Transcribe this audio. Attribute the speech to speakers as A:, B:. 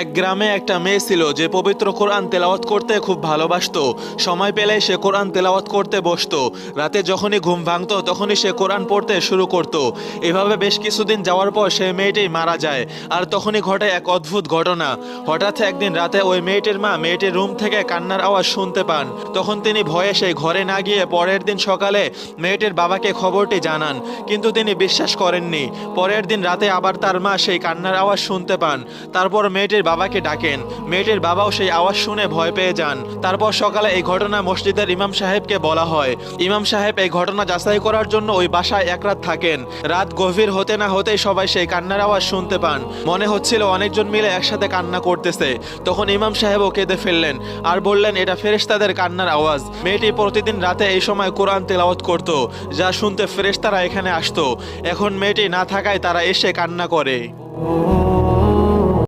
A: এক গ্রামে একটা মেয়ে ছিল যে পবিত্র কোরআন তেলাওয়াত করতে খুব ভালোবাসতো। সময় পেলে সে কোরআন তেলাওয়াত করতে বসতো। রাতে যখনই ঘুম ভাঙতো, তখনই সে কোরআন পড়তে শুরু করত। এভাবে বেশ কিছুদিন যাওয়ার পর সে মেয়েটি মারা যায়, আর তখনই ঘটে এক অদ্ভুত ঘটনা। হঠাৎ একদিন রাতে ওই মেয়েটির মা মেয়েটির রুম থেকে কান্নার আওয়াজ শুনতে পান। তখন তিনি ভয়ে সেই ঘরে না গিয়ে পরের দিন সকালে মেয়েটির বাবাকে খবরটি জানান, কিন্তু তিনি বিশ্বাস করেননি। পরের দিন রাতে আবার তার মা সেই কান্নার আওয়াজ শুনতে পান। তারপর মেয়েটির বাবাকে ডাকেন। মেয়েটির বাবাও সেই আওয়াজ শুনে ভয় পেয়ে যান। তারপর সকালে এই ঘটনা মসজিদের ইমাম সাহেবকে বলা হয়। ইমাম সাহেব এই ঘটনা যাচাই করার জন্য ওই বাসায় এক রাত থাকেন। রাত গভীর হতে না হতেই সবাই সেই কান্নার আওয়াজ শুনতে পান। মনে হচ্ছিল অনেকজন মিলে একসাথে কান্না করতেছে। তখন ইমাম সাহেবও কেঁদে ফেললেন আর বললেন, এটা ফেরেশতাদের কান্নার আওয়াজ। মেয়েটি প্রতিদিন রাতে এই সময় কোরআন তেলাওয়াত করত, যা শুনতে ফেরেশতারা এখানে আসতো। এখন মেয়েটি না থাকায় তারা এসে কান্না করে।